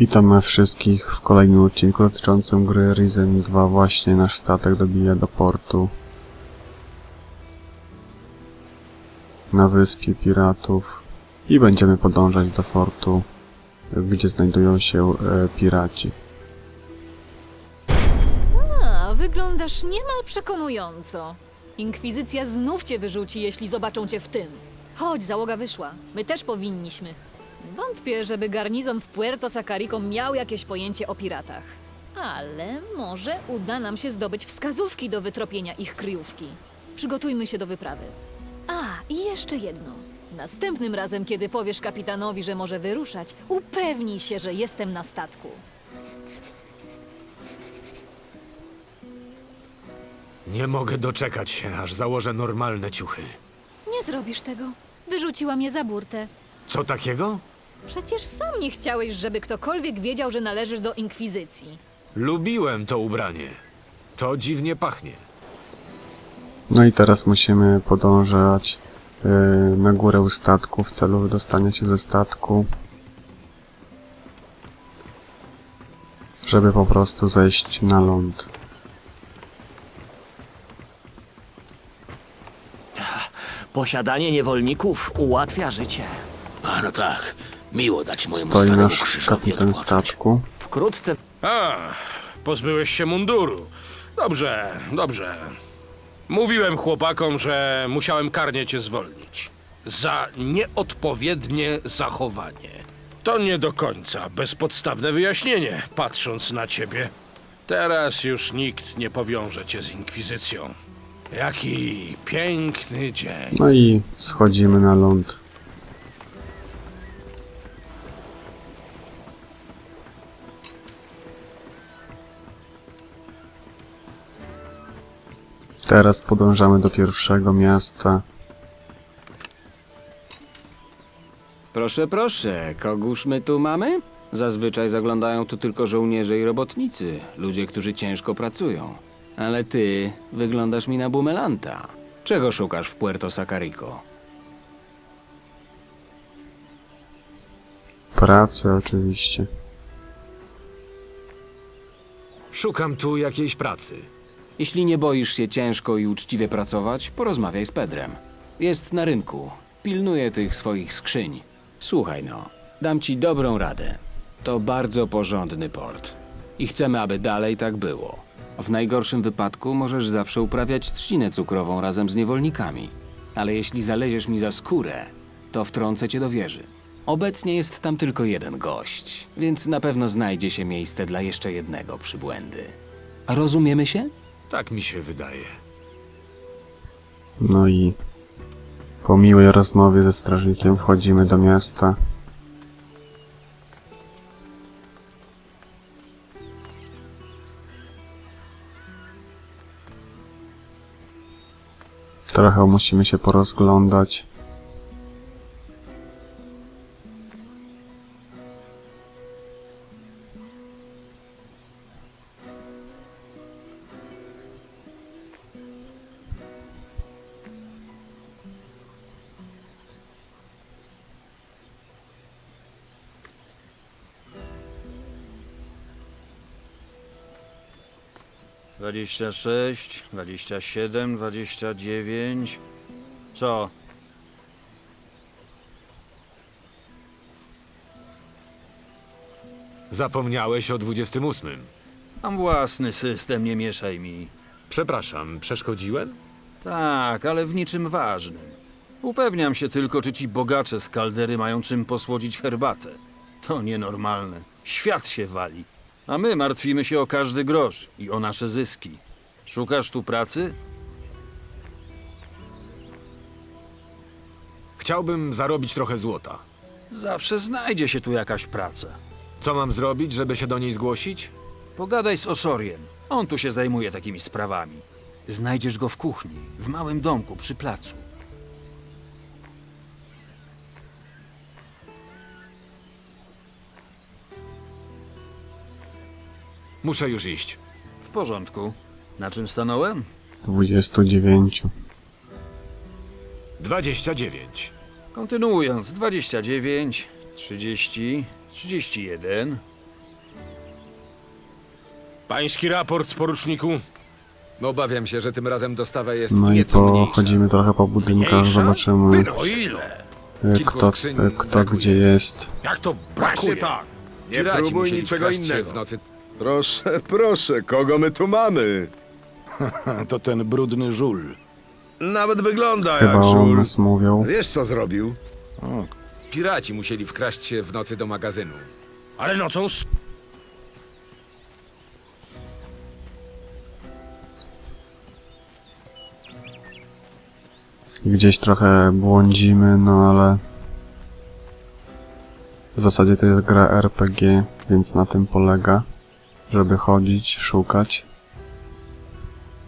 Witamy wszystkich w kolejnym odcinku dotyczącym gry Risen 2. Właśnie nasz statek dobija do portu. Na wyspie piratów. I będziemy podążać do fortu, gdzie znajdują się e, piraci. A, wyglądasz niemal przekonująco. Inkwizycja znów cię wyrzuci, jeśli zobaczą cię w tym. Chodź, załoga wyszła. My też powinniśmy. Wątpię, żeby garnizon w Puerto Sacarico miał jakieś pojęcie o piratach. Ale może uda nam się zdobyć wskazówki do wytropienia ich kryjówki. Przygotujmy się do wyprawy. A, i jeszcze jedno. Następnym razem, kiedy powiesz kapitanowi, że może wyruszać, upewnij się, że jestem na statku. Nie mogę doczekać się, aż założę normalne ciuchy. Nie zrobisz tego. Wyrzuciła mnie za burtę. Co takiego? Przecież sam nie chciałeś, żeby ktokolwiek wiedział, że należysz do inkwizycji. Lubiłem to ubranie. To dziwnie pachnie. No i teraz musimy podążać e, na górę statku w celu wydostania się ze statku. Żeby po prostu zejść na ląd. Posiadanie niewolników ułatwia życie. A no tak, miło dać mojemu Stoi staremu nasz Krzyżowi kapitan odpocząć. statku. Wkrótce A, pozbyłeś się munduru. Dobrze, dobrze. Mówiłem chłopakom, że musiałem karnie cię zwolnić. Za nieodpowiednie zachowanie. To nie do końca bezpodstawne wyjaśnienie, patrząc na ciebie. Teraz już nikt nie powiąże cię z inkwizycją. Jaki piękny dzień. No i schodzimy na ląd. Teraz podążamy do pierwszego miasta. Proszę, proszę, kogóż my tu mamy? Zazwyczaj zaglądają tu tylko żołnierze i robotnicy, ludzie, którzy ciężko pracują. Ale ty wyglądasz mi na bumelanta. Czego szukasz w Puerto Sacarico? Pracę oczywiście. Szukam tu jakiejś pracy. Jeśli nie boisz się ciężko i uczciwie pracować, porozmawiaj z Pedrem. Jest na rynku. Pilnuje tych swoich skrzyń. Słuchaj no, dam ci dobrą radę. To bardzo porządny port. I chcemy, aby dalej tak było. W najgorszym wypadku możesz zawsze uprawiać trzcinę cukrową razem z niewolnikami. Ale jeśli zaleziesz mi za skórę, to wtrącę cię do wieży. Obecnie jest tam tylko jeden gość, więc na pewno znajdzie się miejsce dla jeszcze jednego przybłędy. Rozumiemy się? Tak mi się wydaje. No i po miłej rozmowie ze strażnikiem wchodzimy do miasta. Trochę musimy się porozglądać. Dwadzieścia sześć, dwadzieścia siedem, dwadzieścia dziewięć. Co? Zapomniałeś o 28. Mam własny system, nie mieszaj mi. Przepraszam, przeszkodziłem? Tak, ale w niczym ważnym. Upewniam się tylko, czy ci bogacze z kaldery mają czym posłodzić herbatę. To nienormalne. Świat się wali. A my martwimy się o każdy grosz i o nasze zyski. Szukasz tu pracy? Chciałbym zarobić trochę złota. Zawsze znajdzie się tu jakaś praca. Co mam zrobić, żeby się do niej zgłosić? Pogadaj z Osoriem. On tu się zajmuje takimi sprawami. Znajdziesz go w kuchni, w małym domku przy placu. Muszę już iść. W porządku. Na czym stanąłem? 29. 29. Kontynuując, 29, 30, 31, Pański raport, poruczniku. Obawiam się, że tym razem dostawa jest No i nieco mniejsza. pochodzimy trochę po budynkach, Mniejsza? zobaczymy O ile? e, Kilku kto, skrzyń e, kto brakuje. gdzie jest. Jak to brakuje? tak. Nie Piraci próbuj musieli niczego się innego. w nocy. Proszę, proszę, kogo my tu mamy? To ten brudny żul. Nawet wygląda Chyba jak o żul. nas mówią. Wiesz co zrobił? Piraci musieli wkraść się w nocy do magazynu. Ale nocą s- Gdzieś trochę błądzimy, no ale w zasadzie to jest gra RPG, więc na tym polega, żeby chodzić, szukać,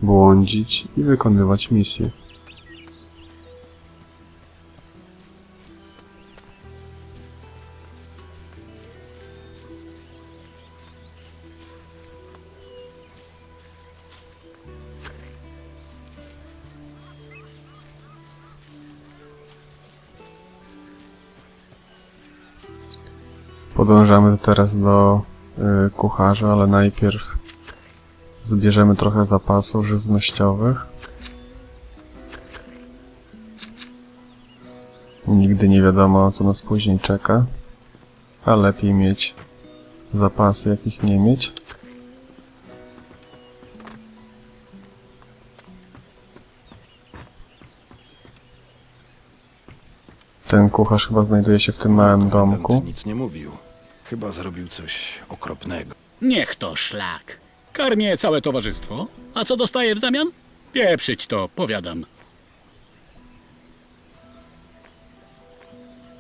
błądzić i wykonywać misje. Podążamy teraz do kucharza, ale najpierw zbierzemy trochę zapasów żywnościowych. Nigdy nie wiadomo, co nas później czeka, a lepiej mieć zapasy, jakich nie mieć. Ten kucharz chyba znajduje się w tym małym domku. nic nie mówił. Chyba zrobił coś okropnego. Niech to szlak. Karmię całe towarzystwo. A co dostaję w zamian? Pieprzyć to, powiadam.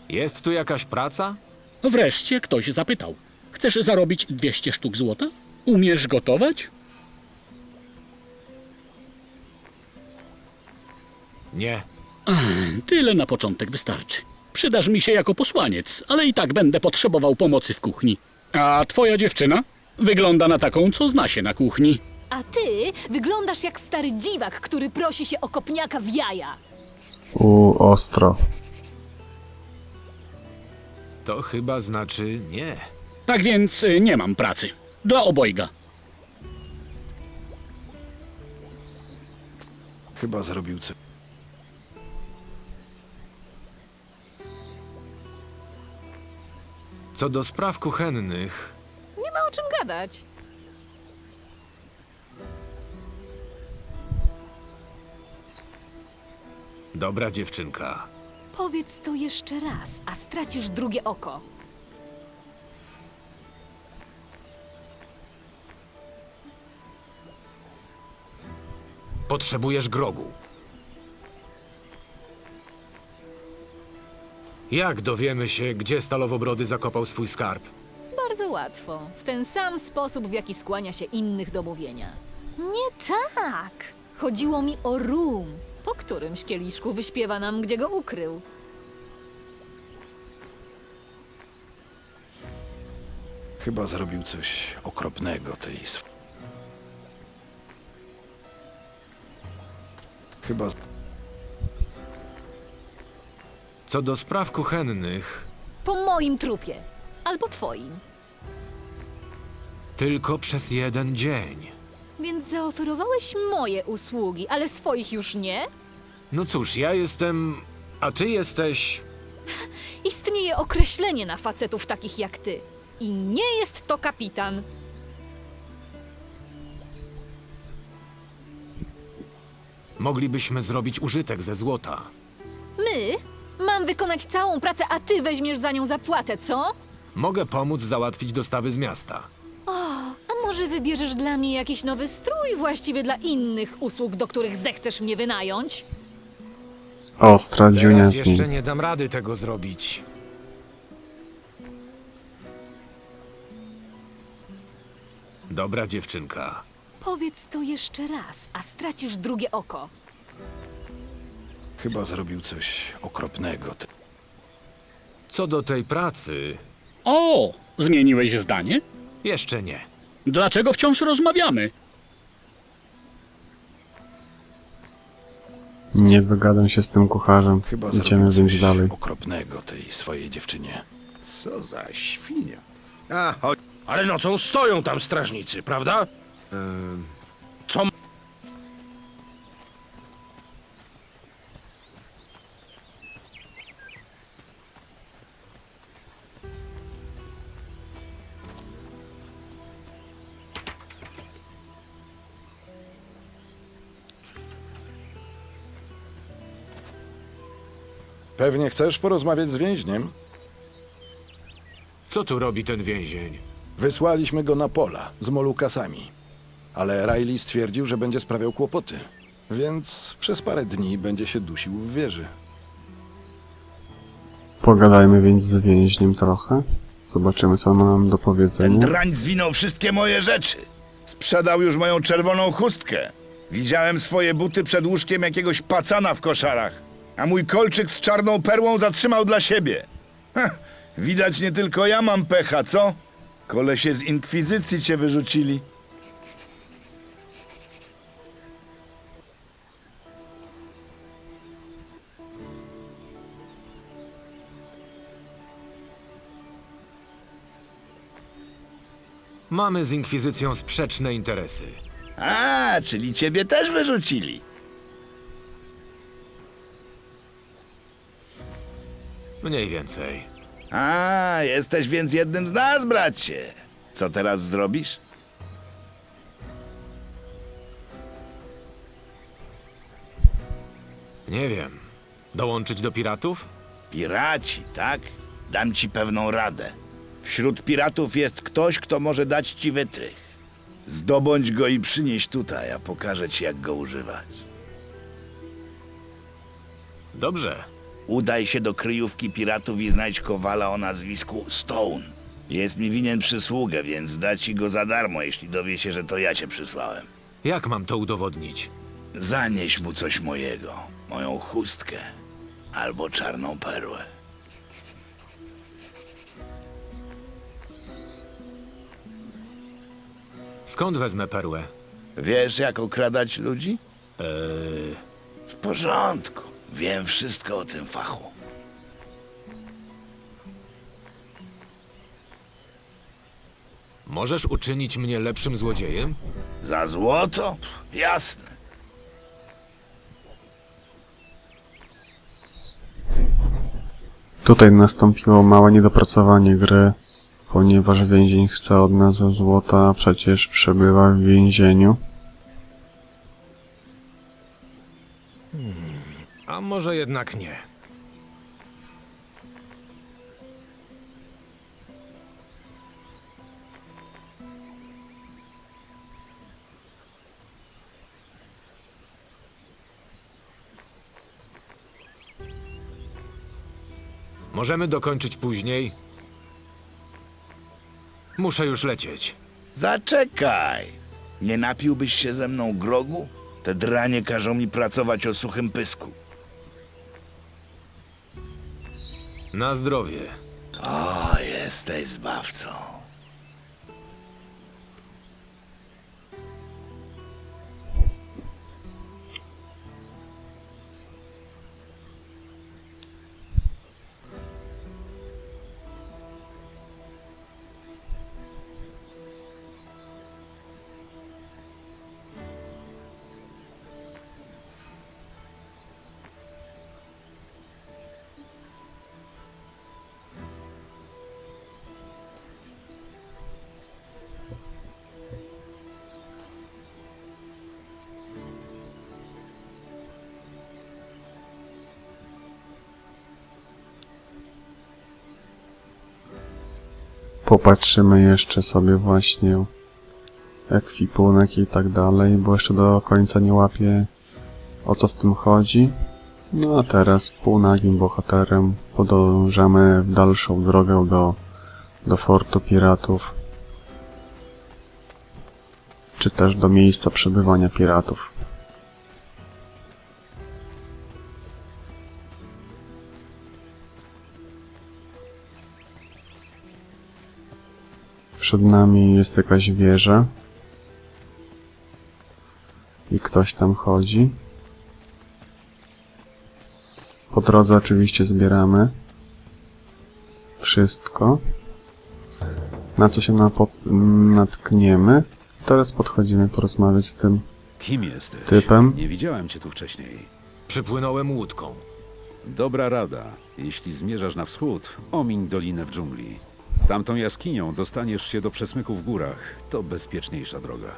Jest tu jakaś praca? Wreszcie ktoś zapytał. Chcesz zarobić 200 sztuk złota? Umiesz gotować? Nie. Tyle na początek wystarczy. Przydasz mi się jako posłaniec, ale i tak będę potrzebował pomocy w kuchni. A twoja dziewczyna? Wygląda na taką, co zna się na kuchni. A ty wyglądasz jak stary dziwak, który prosi się o kopniaka w jaja. U, ostro. To chyba znaczy nie. Tak więc y, nie mam pracy. Dla obojga. Chyba zrobił coś. Co do spraw kuchennych, Nie ma o czym gadać. dobra dziewczynka. Powiedz to jeszcze raz, a stracisz drugie oko. Potrzebujesz grogu. Jak dowiemy się, gdzie Stalowobrody zakopał swój skarb? Bardzo łatwo. W ten sam sposób, w jaki skłania się innych do mówienia. Nie tak. Chodziło mi o rum. Po którymś kieliszku wyśpiewa nam, gdzie go ukrył. Chyba zrobił coś okropnego tej sw... Chyba... Co do spraw kuchennych, Po moim trupie. Albo twoim. tylko przez jeden dzień. Więc zaoferowałeś moje usługi, ale swoich już nie? No cóż, ja jestem. A ty jesteś. Istnieje określenie na facetów takich jak ty. I nie jest to kapitan. Moglibyśmy zrobić użytek ze złota. My? Mam wykonać całą pracę, a ty weźmiesz za nią zapłatę, co? Mogę pomóc załatwić dostawy z miasta. A może wybierzesz dla mnie jakiś nowy strój właściwie dla innych usług, do których zechcesz mnie wynająć? Ostra dziunia Teraz z nim. jeszcze nie dam rady tego zrobić. Dobra dziewczynka. Powiedz to jeszcze raz, a stracisz drugie oko. Chyba zrobił coś okropnego. Co do tej pracy, O, zmieniłeś zdanie? jeszcze nie. Dlaczego wciąż rozmawiamy? Nie wygadam się z tym kucharzem. Chyba Idziemy zrobił więc coś dalej. okropnego tej swojej dziewczynie. Co za świnia. A, chodź. Ale nocą stoją tam strażnicy, prawda? Ehm, Co Pewnie chcesz porozmawiać z więźniem? co tu robi ten więzień? Wysłaliśmy go na pola z Molukasami. Ale Riley stwierdził, że będzie sprawiał kłopoty. Więc przez parę dni będzie się dusił w wieży. Pogadajmy więc z więźniem trochę. Zobaczymy, co ma nam do Ten powiedzenia. drań zwinął wszystkie moje rzeczy. Sprzedał już moją czerwoną chustkę. Widziałem swoje buty przed łóżkiem jakiegoś pacana w koszarach. A mój kolczyk z czarną perłą zatrzymał dla siebie. Heh, widać nie tylko ja mam pecha, co? Kolesie z inkwizycji cię wyrzucili. Mamy z Inkwizycją sprzeczne interesy. A, czyli ciebie też wyrzucili. Mniej więcej. A, jesteś więc jednym z nas, bracie. Co teraz zrobisz? Nie wiem. Dołączyć do piratów? Piraci, tak? Dam ci pewną radę. Wśród piratów jest ktoś, kto może dać ci wytrych. Zdobądź go i przynieś tutaj, a pokażę ci, jak go używać. Dobrze. Udaj się do kryjówki piratów i znajdź kowala o nazwisku Stone. Jest mi winien przysługę, więc da ci go za darmo, jeśli dowie się, że to ja cię przysłałem. Jak mam to udowodnić? Zanieś mu coś mojego, moją chustkę albo czarną perłę. Skąd wezmę perłę? Wiesz, jak okradać ludzi? Eee, W porządku. Wiem wszystko o tym fachu. możesz uczynić mnie lepszym złodziejem? Za złoto? Pff, jasne. Tutaj nastąpiło małe niedopracowanie gry, ponieważ więzień chce od nas złota, a przecież przebywa w więzieniu. Może jednak nie. Możemy dokończyć później. Muszę już lecieć. Zaczekaj. Nie napiłbyś się ze mną grogu? Te dranie każą mi pracować o suchym pysku. Na zdrowie. O, jesteś zbawcą. Popatrzymy jeszcze sobie właśnie ekwipunek i tak dalej, bo jeszcze do końca nie łapię o co z tym chodzi. No a teraz półnagim bohaterem podążamy w dalszą drogę do, do fortu piratów. Czy też do miejsca przebywania piratów. Przed nami jest jakaś wieża. I ktoś tam chodzi. Po drodze oczywiście zbieramy wszystko, na co się natkniemy. Teraz podchodzimy porozmawiać z tym Kim jesteś? typem. Nie widziałem cię tu wcześniej. Przypłynąłem łódką. Dobra rada. Jeśli zmierzasz na wschód, omiń dolinę w dżungli. Tamtą jaskinią dostaniesz się do przesmyku w górach. To bezpieczniejsza droga.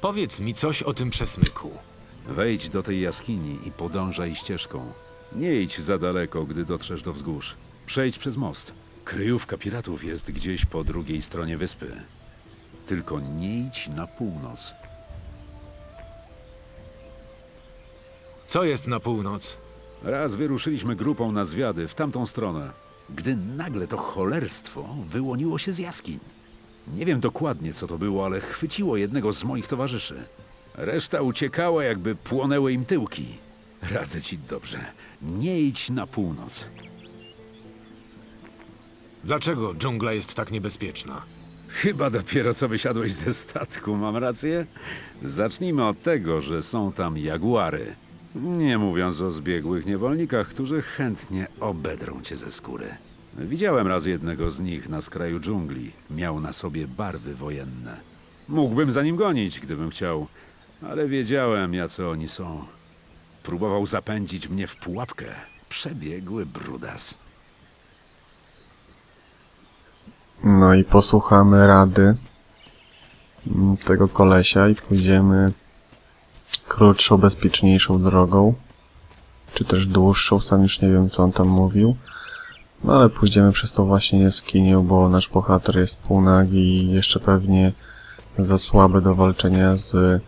Powiedz mi coś o tym przesmyku. Wejdź do tej jaskini i podążaj ścieżką. Nie idź za daleko, gdy dotrzesz do wzgórz. Przejdź przez most. Kryjówka piratów jest gdzieś po drugiej stronie wyspy. Tylko nie idź na północ. Co jest na północ? Raz wyruszyliśmy grupą na zwiady w tamtą stronę, gdy nagle to cholerstwo wyłoniło się z jaskiń. Nie wiem dokładnie, co to było, ale chwyciło jednego z moich towarzyszy. Reszta uciekała, jakby płonęły im tyłki. Radzę ci dobrze, nie idź na północ. Dlaczego dżungla jest tak niebezpieczna? Chyba dopiero co wysiadłeś ze statku, mam rację? Zacznijmy od tego, że są tam jaguary. Nie mówiąc o zbiegłych niewolnikach, którzy chętnie obedrą cię ze skóry. Widziałem raz jednego z nich na skraju dżungli. Miał na sobie barwy wojenne. Mógłbym za nim gonić, gdybym chciał, ale wiedziałem, jacy oni są. Próbował zapędzić mnie w pułapkę. Przebiegły brudas. No i posłuchamy rady tego kolesia i pójdziemy krótszą, bezpieczniejszą drogą. Czy też dłuższą, sam już nie wiem co on tam mówił. No ale pójdziemy przez tą właśnie jaskinię, bo nasz bohater jest półnagi i jeszcze pewnie za słaby do walczenia z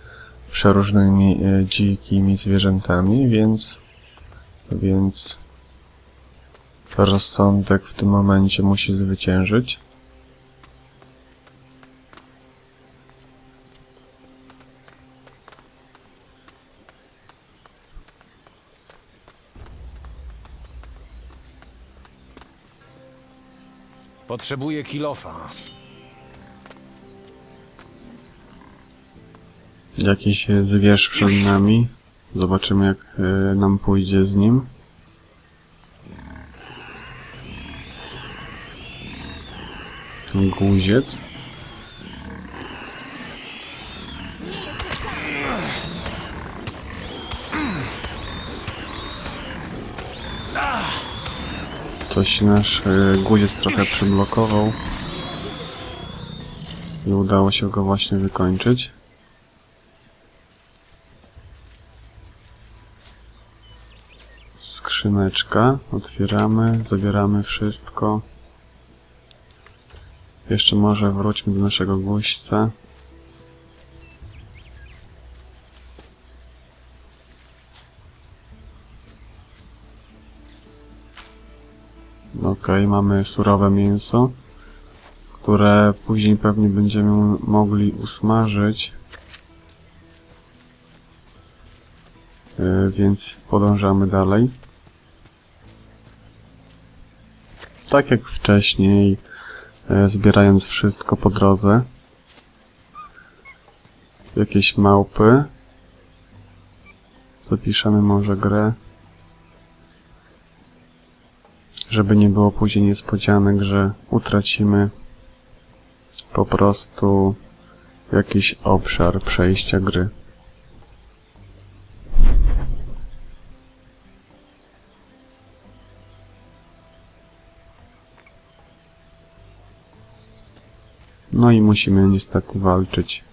przeróżnymi e, dzikimi zwierzętami, więc więc rozsądek w tym momencie musi zwyciężyć. Potrzebuję kilofa. Jakiś zwierz przed nami. Zobaczymy jak e, nam pójdzie z nim. Guziec. Coś nasz e, guziec trochę przyblokował. I udało się go właśnie wykończyć. skrzyneczka. Otwieramy, zabieramy wszystko. Jeszcze może wróćmy do naszego gościa. Ok, mamy surowe mięso, które później pewnie będziemy mogli usmażyć. Yy, więc podążamy dalej. Tak jak wcześniej, e, zbierając wszystko po drodze. Jakieś małpy. Zapiszemy może grę. Żeby nie było później niespodzianek, że utracimy po prostu jakiś obszar przejścia gry. No i musimy niestety walczyć.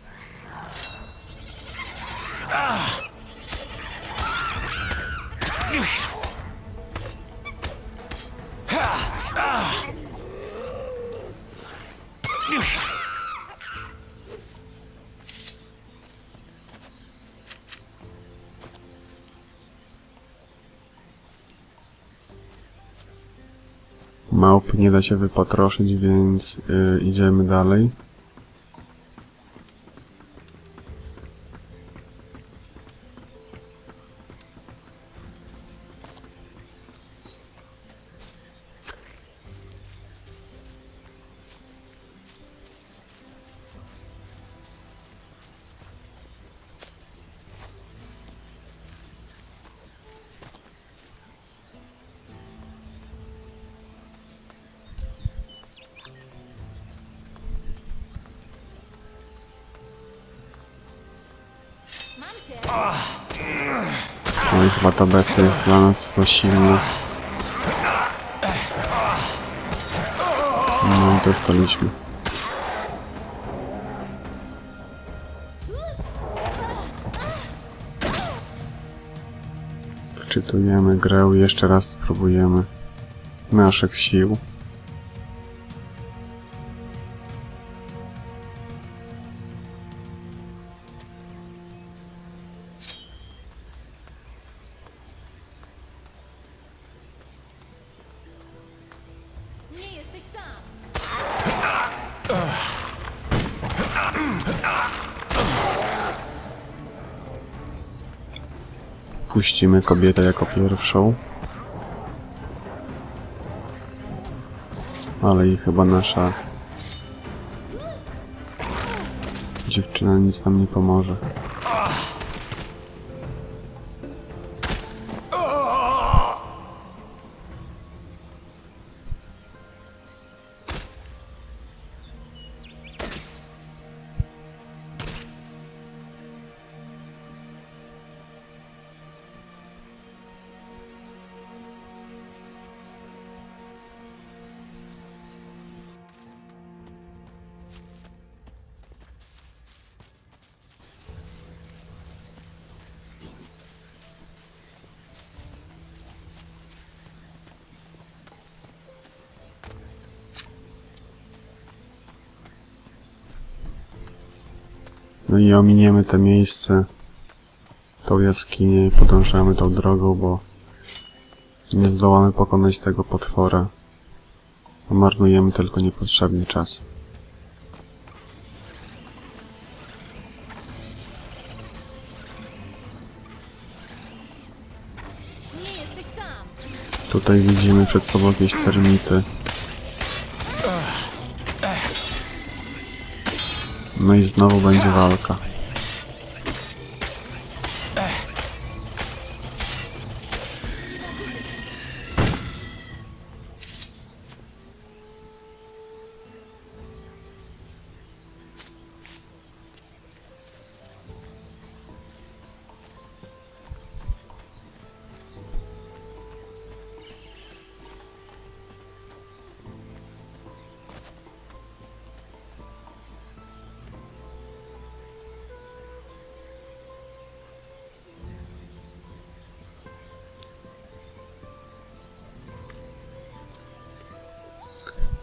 Małp nie da się wypatroszyć, więc y, idziemy dalej. Ta bestia jest dla nas za silna. No i dostaliśmy. Wczytujemy grę jeszcze raz spróbujemy naszych sił. Puścimy kobietę jako pierwszą. Ale i chyba nasza dziewczyna nic nam nie pomoże. No i ominiemy te miejsce, tą jaskinię i podążamy tą drogą, bo nie zdołamy pokonać tego potwora. Marnujemy tylko niepotrzebnie czas. Tutaj widzimy przed sobą jakieś termity. No i znowu będzie walka.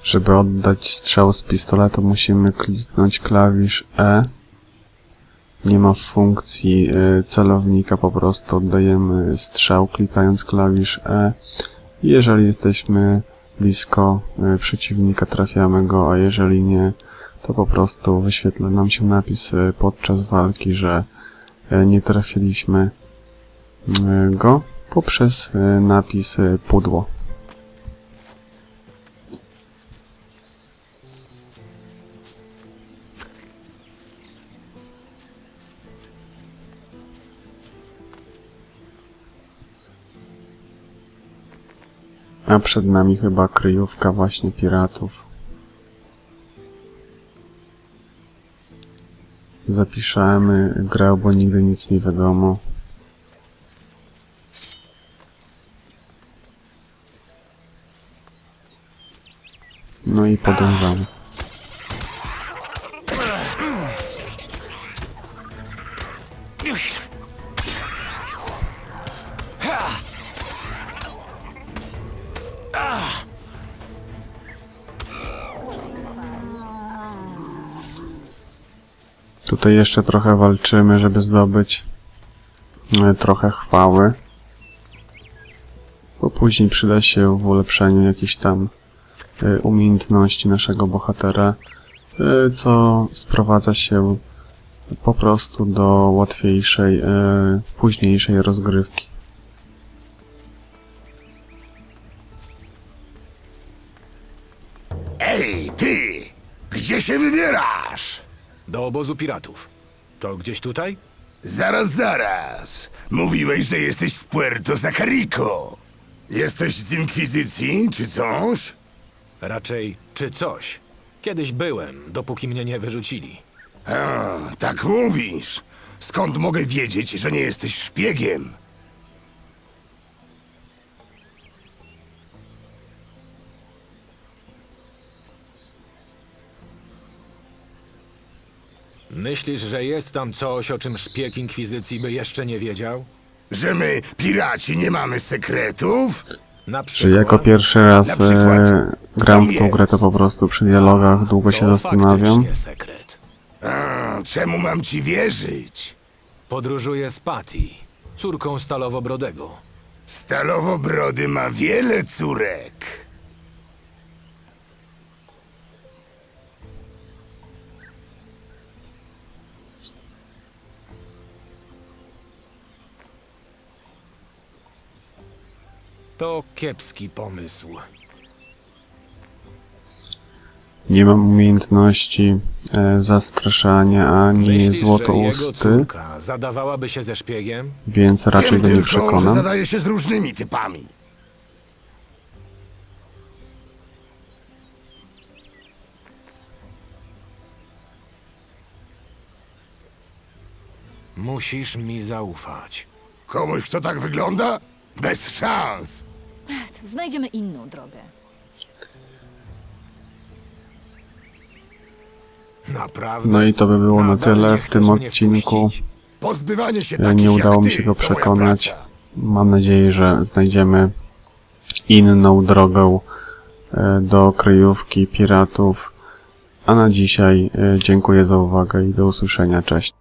Żeby oddać strzał z pistoletu musimy kliknąć klawisz E. Nie ma funkcji y, celownika, po prostu oddajemy strzał klikając klawisz E. Jeżeli jesteśmy blisko y, przeciwnika trafiamy go, a jeżeli nie, to po prostu wyświetla nam się napis y, podczas walki, że nie trafiliśmy go poprzez napis pudło. A przed nami chyba kryjówka właśnie piratów. Zapiszemy grę, bo nigdy nic nie wiadomo. No i podążamy. Tutaj jeszcze trochę walczymy, żeby zdobyć e, trochę chwały. Bo później przyda się w ulepszeniu jakichś tam e, umiejętności naszego bohatera, e, co sprowadza się po prostu do łatwiejszej, późniejszej rozgrywki. Ej, ty! Gdzie się wybierasz? Do obozu piratów. To gdzieś tutaj? Zaraz, zaraz. Mówiłeś, że jesteś z Puerto Zacarico. Jesteś z Inkwizycji, czy coś? Raczej czy coś. Kiedyś byłem, dopóki mnie nie wyrzucili. A, tak mówisz. Skąd mogę wiedzieć, że nie jesteś szpiegiem? Myślisz, że jest tam coś, o czym szpieg Inkwizycji by jeszcze nie wiedział? Że my, piraci, nie mamy sekretów? Na Czy przykład... jako pierwszy raz Na przykład, e, gram w tą grę, to po prostu przy dialogach długo się to zastanawiam. faktycznie sekret. A, czemu mam ci wierzyć? Podróżuję z Patty, córką Stalowobrodego. Stalowo-brody ma wiele córek. To kiepski pomysł. Nie mam umiejętności e, zastraszania ani Myślisz, że jego złotousty, córka zadawałaby się ze szpiegiem? więc raczej Wiem go nie że przekonam. zadaje się z różnymi typami. Musisz mi zaufać. Komuś, kto tak wygląda? Bez szans. Znajdziemy inną drogę. Naprawdę? No i to by było na Nadal tyle nie w tym chcesz mnie odcinku. wpuścić? Pozbywanie się takich Nie udało jak mi ty, się go to moja przekonać. praca. Mam nadzieję, że znajdziemy inną drogę e, do kryjówki piratów. A na dzisiaj e, dziękuję za uwagę i do usłyszenia. Cześć.